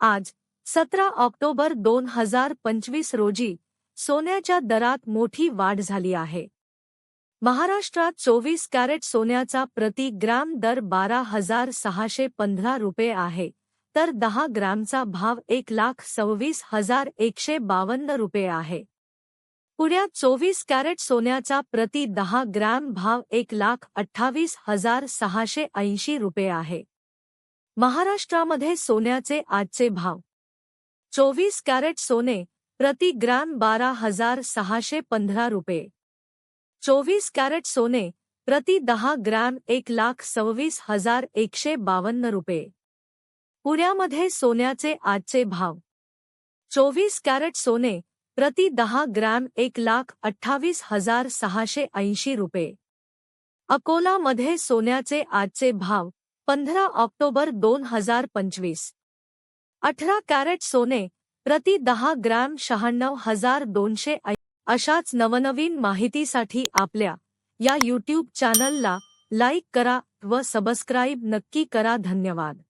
आज, सतरा ऑक्टोबर दोन हज़ार पंचवीस रोजी, सोन्याच्या दरात मोठी वाढ झाली आहे. महाराष्ट्रात चोवीस कॅरेट सोन्याचा प्रति ग्रॅम दर बारा हज़ार सहाशे पंधरा रुपये आहे, तर दहा ग्रॅमचा भाव एक लाख सव्वीस हज़ार एकशे बावन्न रुपये आहे. पुण्यात चोवीस कॅरेट सोन्याचा प्रति दहा ग्रॅम भाव एक लाख अठ्ठावीस हज़ार सहाशे ऐंशी रुपये आहे. महाराष्ट्रामध्ये सोन्याचे आजचे भाव. चोवीस कॅरेट सोने, प्रति ग्रॅम बारा हज़ार सहाशे पंधरा रुपये. चोवीस कॅरेट सोने, प्रति दहा ग्रॅम एक लाख सव्वीस हज़ार एकशे बावन्न रुपये. पुण्यामध्ये सोन्याचे आजचे भाव. चोवीस कॅरेट सोने, प्रति दहा ग्रॅम एक लाख अठ्ठावीस हज़ार सहाशे ऐंशी रुपये. अकोला अकोलामध्ये सोन्याचे आजचे भाव. पंधरा ऑक्टोबर दोन हजार पंचवीस. अठरा कॅरेट सोने प्रति दहा ग्रॅम शहाण्णव हजार दोनशे अशाच नवनवीन माहितीसाठी आपल्या या यूट्यूब चॅनलला लाईक करा व सबस्क्राईब नक्की करा. धन्यवाद.